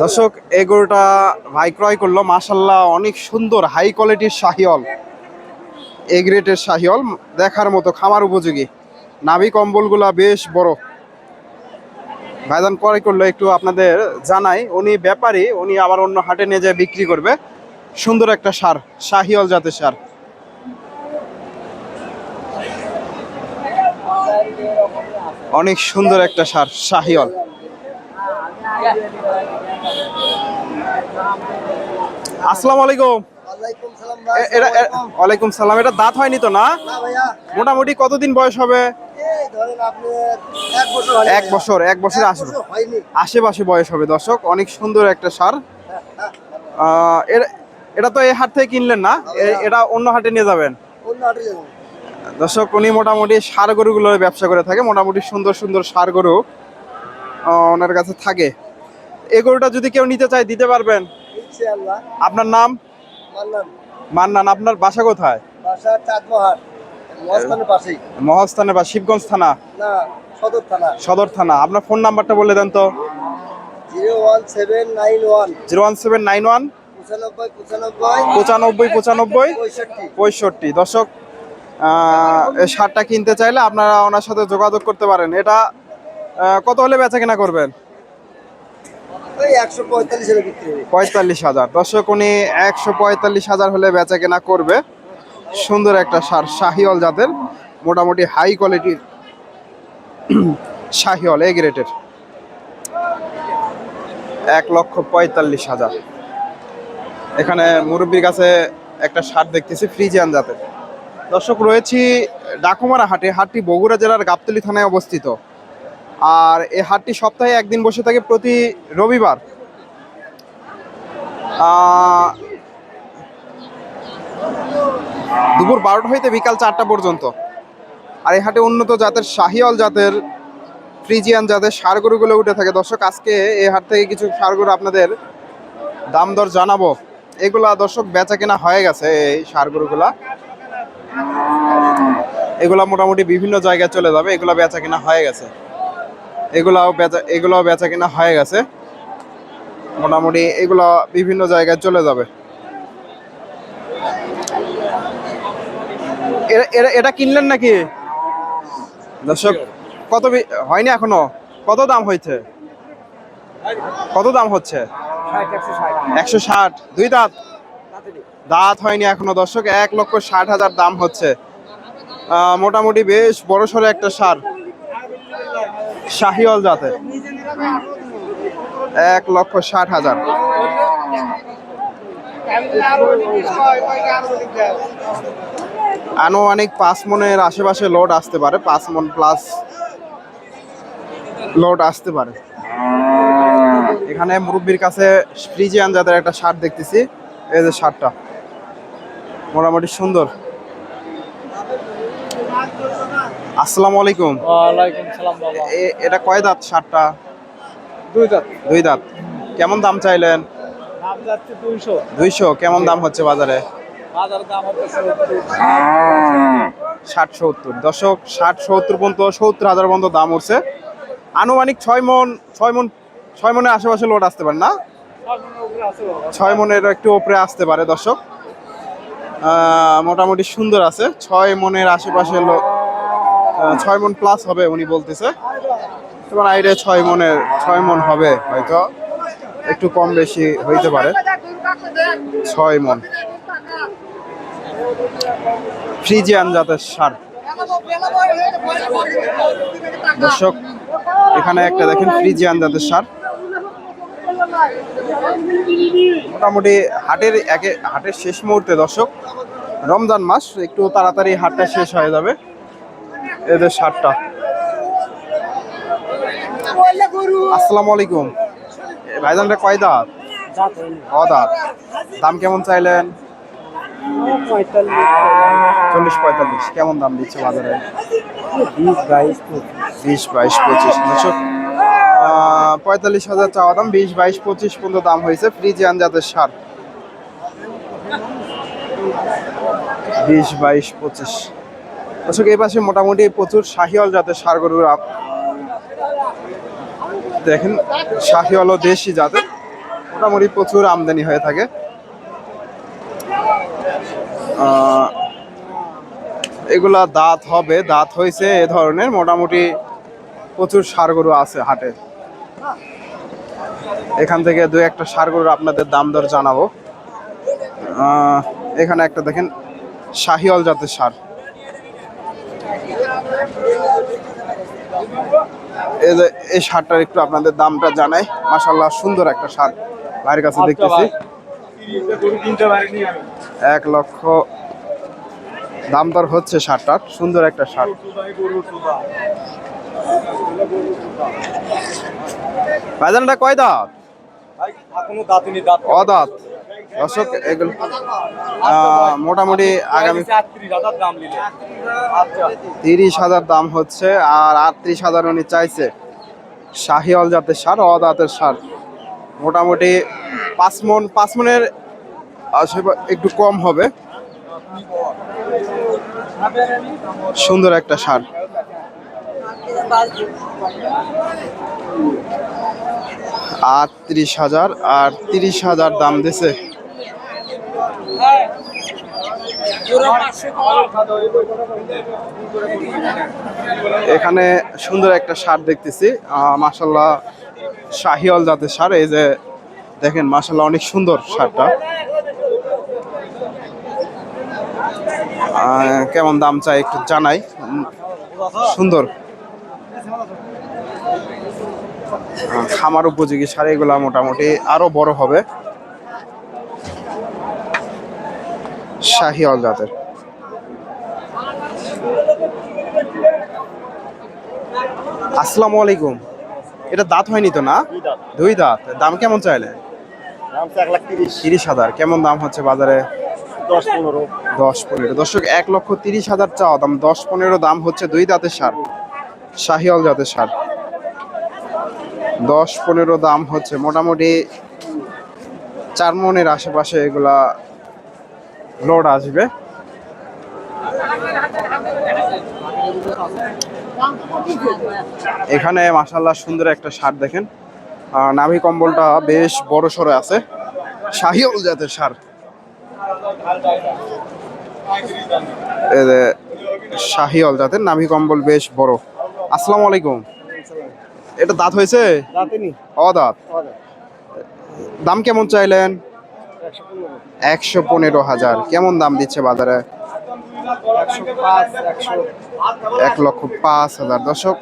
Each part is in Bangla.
দর্শক, এই গরুটা ভাই ক্রয় করল। মাসাল্লাহ অনেক সুন্দর হাই কোয়ালিটির শাহিওল এ গ্রেটের শাহিওল দেখার মতো, খামার উপযোগী। নাভি কম্বলগুলা বেশ বড়। ভাইজান ক্রয় করল, একটু আপনাদের জানাই, উনি ব্যাপারী, উনি আবার অন্য হাটে নিয়ে যায় বিক্রি করবে। সুন্দর একটা সার শাহিওল জাতের সার। অনেক সুন্দর একটা সার শাহিওল আসসালামু আলাইকুম। এটা ওয়ালাইকুম সালাম। এটা দাঁত হয়নি তো না? মোটামুটি কতদিন বয়স হবে? এক বছর এক। বছর আসবে আশেপাশে বয়স হবে দর্শক। অনেক সুন্দর একটা সার। এটা তো এই হাট থেকে কিনলেন না? এটা অন্য হাটে নিয়ে যাবেন? দর্শক উনি মোটামুটি সার গরুগুলোর ব্যবসা করে থাকে। মোটামুটি সুন্দর সুন্দর সার গরু ওনার কাছে থাকে। এই গরুটা যদি কেউ নিতে চায় দিতে পারবেন। আপনার নাম? মান্নান। আপনার বাসা কোথায়? মহাস্থানে বা শিবগঞ্জ থানা? সদর থানা। সদর থানা। আপনার ফোন নাম্বারটা বলে দেন তো। Zero one seven nine one. পঁচানব্বই পঁচানব্বই। পঁয়ষট্টি। দর্শক সারটা কিনতে চাইলে আপনারা ওনার সাথে যোগাযোগ করতে পারেন। এটা কত হলে বেচা কেনা করবেন ওই একশো পঁয়তাল্লিশের বিক্রি হবে পঁয়তাল্লিশ হাজার। দর্শক, উনি একশো পঁয়তাল্লিশ হাজার হলে বেচা কেনা করবে। সুন্দর একটা সার শাহিওল জাতের, মোটামুটি হাই কোয়ালিটির শাহিওল এ গ্রেটের এক লক্ষ পঁয়তাল্লিশ হাজার। এখানে মুরব্বীর কাছে একটা সার দেখতেছি, ফ্রিজিয়ান জাতের। দর্শক, রয়েছি ডাকুমারা হাটে হাটটি বগুড়া জেলার গাবতলী থানায় অবস্থিত। আর এই হাটটি সপ্তাহে একদিন বসে থাকে প্রতি রবিবার। দুপুর বারোটা হইতে বিকাল চারটা পর্যন্ত। আর এই হাটে উন্নত জাতের শাহিওয়াল জাতের, ফ্রিজিয়ান জাতের সার গরুগুলো উঠে থাকে। দর্শক, আজকে এই হাট থেকে কিছু সার গরু আপনাদের দাম দর জানাব। এগুলা দর্শক বেচা কেনা হয়ে গেছে এই সার গরুগুলা এগুলা মোটামুটি বিভিন্ন জায়গায় চলে যাবে। এগুলা বেচা কেনা হয়ে গেছে। এগুলাও বেচা এগুলাও বেচা কেনা হয়ে গেছে। মোটামুটি এগুলো বিভিন্ন জায়গায় চলে যাবে। এ- এ- এটা কিনলেন নাকি? দর্শক, কত হয়নি এখনও? কত দাম হয়েছে? কত দাম হচ্ছে? একশো ষাট। দুই দাঁত? দাঁত হয়নি এখনও। দর্শক, এক লক্ষ ষাট হাজার দাম হচ্ছে। মোটামুটি বেশ বড় সড়ো একটা সার। শাহিওয়াল জাতের। এক লক্ষ ষাট হাজার। আনুমানিক পাঁচ মনের আশেপাশে লোড আসতে পারে, পাঁচ মন প্লাস লোড আসতে পারে। এখানে মুরব্বীর কাছে ফ্রিজিয়ান জাতের একটা শার্ট দেখতেছি, এই যে শার্টটা। মোটামুটি সুন্দর। আসসালামু আলাইকুম। ওয়ালাইকুম সালাম বাবা। এটা কয় দাঁত শার্টটা? দুই দাঁত। দুই দাঁত। কেমন দাম চাইলেন? দাম যাচ্ছে দুইশো। দুইশো। কেমন দাম হচ্ছে বাজারে? বাজার দাম হচ্ছে ষাট সত্তর। দশক ষাট সত্তর পর্যন্ত সত্তর হাজার পর্যন্ত দাম উঠছে। আনুমানিক ছয় মন ছয় মন ছয় মনের আশেপাশে লোড আসতে পারে না? ছয় মনের একটু উপরে আসতে পারে দর্শক। মোটামুটি সুন্দর আছে। ছয় মনের আশেপাশে লো- আহ, ছয় মন প্লাস হবে উনি বলতেছে। তোমার আইডিয়া ছয় মনের, ছয় মন হবে হয়তো। একটু কম বেশি হইতে পারে। ছয় মন। ফ্রিজিয়ান জাতের সার। দর্শক, এখানে একটা দেখেন ফ্রিজিয়ান জাতের সার। মোটামুটি হাটের একে হাটের শেষ মুহূর্তে দর্শক, রমজান মাস, একটু তাড়াতাড়ি হাটটা শেষ হয়ে যাবে। এদের সারটা। আসসালামু আলাইকুম। ভাইজানটা কয় দাঁত? দাঁত? দাম কেমন চাইলেন? চল্লিশ পঁয়তাল্লিশ। কেমন দাম দিচ্ছে বাজারে? বিশ বাইশ পঁচিশ। আহ, পঁয়তাল্লিশ হাজার চাওয়া দাম বিশ বাইশ পঁচিশ পর্যন্ত দাম হয়েছে ফ্রিজিয়ান জাতের সার। বিশ বাইশ পঁচিশ। দর্শক, এই পাশে মোটামুটি প্রচুর শাহিওয়াল জাতের সার গরুর দেখেন শাহিওয়াল ও দেশি জাতের। মোটামুটি প্রচুর আমদানি হয়ে থাকে। এগুলা দাঁত হবে, দাঁত হয়েছে এ ধরনের। মোটামুটি প্রচুর সার গরু আছে হাটে। এখান থেকে দু একটা সার গরুর আপনাদের দাম দর জানাব। এখানে একটা দেখেন, শাহিওয়াল জাতের সার। এই শার্টটার একটু আপনাদের দামটা জানাই। মাশাল্লাহ সুন্দর একটা শার্ট ভাইয়ের কাছে দেখতেছি। এক লক্ষ দাম দর হচ্ছে শার্টটার সুন্দর একটা শার্ট। ভাইজানটা কয় দাঁত? অদাঁত দর্শক, এগুলো মোটামুটি আগামী তিরিশ হাজার দাম হচ্ছে আর আটত্রিশ হাজার উনি চাইছে। শাহিওয়াল জাতের সার অদাতের সার। মোটামুটি পাঁচ মন, পাঁচ মনের একটু কম হবে। সুন্দর একটা সার। আটত্রিশ হাজার আর তিরিশ হাজার দাম দিছে। এখানে সুন্দর একটা সার দেখতেছি। মাসাল্লাহ শাহিওয়াল জাতের সার। এই যে দেখেন মাসাল্লাহ অনেক সুন্দর সারটা। কেমন দাম চাই একটু জানাই। সুন্দর। খামার উপযোগী সার এগুলা মোটামুটি আরও বড় হবে। শাহিওয়াল জাতের আসসালামু আলাইকুম। এটা দাঁত হয়নি তো না? দুই দাঁত। দাম কেমন চাইলে তিরিশ। হাজার। কেমন দাম হচ্ছে বাজারে? দশ পনেরো। দর্শক এক লক্ষ তিরিশ হাজার চাওয়া দাম। দশ পনেরো দাম হচ্ছে দুই দাঁতের সার। শাহিওয়াল জাতের সার। দশ পনেরো দাম হচ্ছে মোটামুটি চার মনের আশেপাশে এগুলা লোড আসবে। এখানে মাসাল্লাহ সুন্দর একটা সার দেখেন। নাভি কম্বলটা বেশ বড় সড়ো আছে। শাহিওয়াল জাতের সার। যে জাতের নাভি কম্বল বেশ বড়। আসসালামু আলাইকুম। এটা দাঁত হয়েছে? দাঁতিনি অদাঁত দাম কেমন চাইলেন? একশো পনেরো হাজার। কেমন দাম দিচ্ছে বাজারে? একশো এক লক্ষ পাঁচ হাজার। দর্শক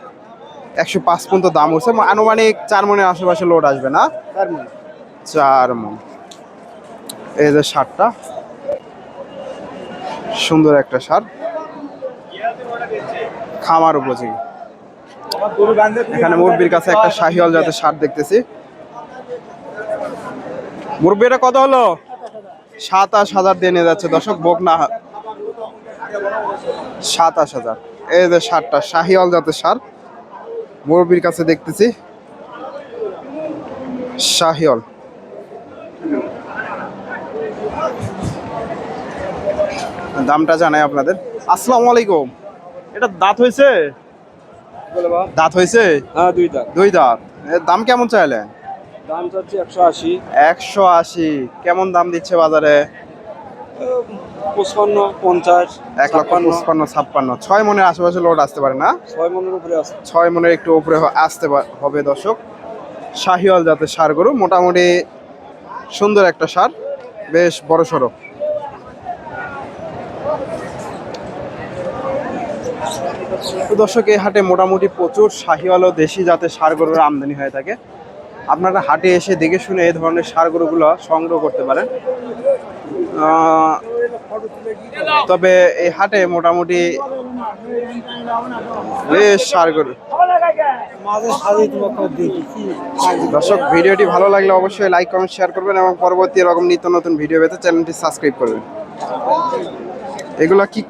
একশো পাঁচ পর্যন্ত দাম হচ্ছে আনুমানিক চার মনের আশেপাশে লোড আসবে না? চার মন। এই যে সারটা সুন্দর একটা সার খামার উপযোগী। এখানে মুরব্বির কাছে একটা শাহিওয়াল জাতের সার দেখতেছি। মুরব্বি এটা কত হলো? সাতাশ হাজার দিয়ে নিয়ে যাচ্ছে দর্শক বোক না সাতাশ হাজার। এই যে সারটা শাহিওয়াল জাতের সার। মুরব্বির কাছে দেখতেছি। শাহিওয়াল। দামটা জানাই আপনাদের। আসসালামু আলাইকুম। এটা দাঁত হয়েছে? দাঁত হয়েছে? হ্যাঁ দুই দাঁত। দুই দাঁত। দাম কেমন চাইলেন? দাম চাচ্ছি একশো আশি। একশো আশি। কেমন দাম দিচ্ছে বাজারে? পঁচপান্ন পঞ্চাশ এক লক্ষ পঁচপান্ন ছাপ্পান্ন। ছয় মনের আশেপাশে লোড আসতে পারে না? ছয় মনের উপরে ছয় মনের একটু উপরে আসতে হবে দর্শক। শাহিওয়াল জাতের সার গরু মোটামুটি সুন্দর একটা সার বেশ বড় সড়ো। দর্শক এই হাটে মোটামুটি প্রচুর শাহিওয়াল ও দেশি জাতের সার গরুর আমদানি হয়ে থাকে। আপনারা হাটে এসে দেখে শুনে এই ধরনের সার গরুগুলো সংগ্রহ করতে পারেন। তবে এই হাটে মোটামুটি বেশ দর্শক, ভিডিওটি ভালো লাগলে অবশ্যই লাইক, কমেন্ট, শেয়ার করবেন এবং পরবর্তী এরকম নিত্য নতুন ভিডিও পেতে চ্যানেলটি সাবস্ক্রাইব করবেন। এগুলো কি